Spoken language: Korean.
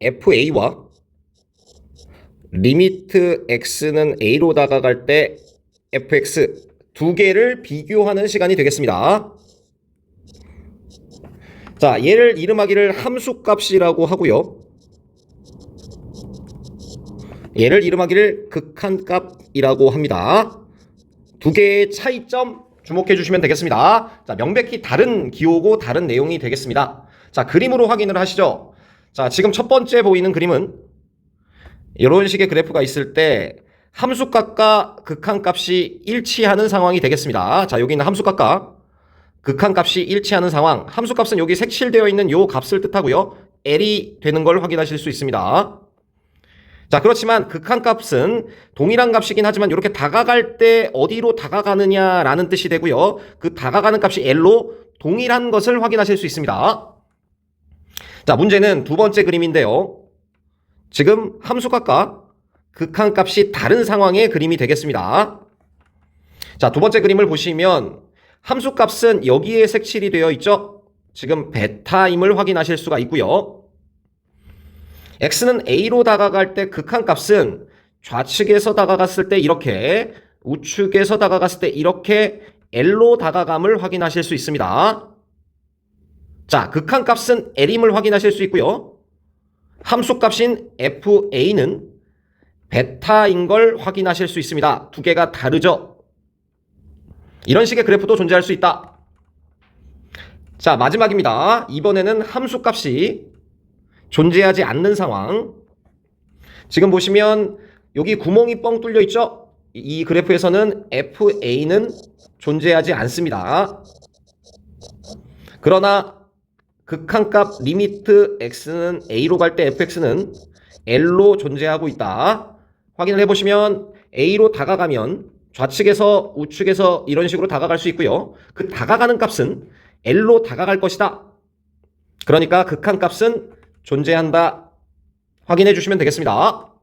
FA와 리미트 x는 a로 다가갈 때 fx 두 개를 비교하는 시간이 되겠습니다. 자, 얘를 이름하기를 함수값이라고 하고요. 얘를 이름하기를 극한값이라고 합니다. 두 개의 차이점 주목해 주시면 되겠습니다. 자, 명백히 다른 기호고 다른 내용이 되겠습니다. 자, 그림으로 확인을 하시죠. 자, 지금 첫 번째 보이는 그림은 이런 식의 그래프가 있을 때 함수값과 극한값이 일치하는 상황이 되겠습니다. 자, 여기 있는 함수값과 극한값이 일치하는 상황. 함수값은 여기 색칠되어 있는 요 값을 뜻하고요. L이 되는 걸 확인하실 수 있습니다. 자, 그렇지만 극한값은 동일한 값이긴 하지만 이렇게 다가갈 때 어디로 다가가느냐라는 뜻이 되고요. 그 다가가는 값이 L로 동일한 것을 확인하실 수 있습니다. 자, 문제는 두 번째 그림인데요. 지금 함수값과 극한값이 다른 상황의 그림이 되겠습니다. 자, 두 번째 그림을 보시면 함수값은 여기에 색칠이 되어 있죠? 지금 베타임을 확인하실 수가 있고요. x는 a로 다가갈 때 극한값은 좌측에서 다가갔을 때 이렇게 우측에서 다가갔을 때 이렇게 l로 다가감을 확인하실 수 있습니다. 자, 극한값은 l임을 확인하실 수 있고요. 함수값인 fa는 베타인 걸 확인하실 수 있습니다. 두 개가 다르죠? 이런 식의 그래프도 존재할 수 있다. 자, 마지막입니다. 이번에는 함수값이 존재하지 않는 상황. 지금 보시면 여기 구멍이 뻥 뚫려 있죠? 이 그래프에서는 FA는 존재하지 않습니다. 그러나 극한값 리미트 x는 a로 갈 때 fx는 l로 존재하고 있다. 확인을 해보시면 a로 다가가면 좌측에서 우측에서 이런 식으로 다가갈 수 있고요. 그 다가가는 값은 l로 다가갈 것이다. 그러니까 극한값은 존재한다. 확인해 주시면 되겠습니다.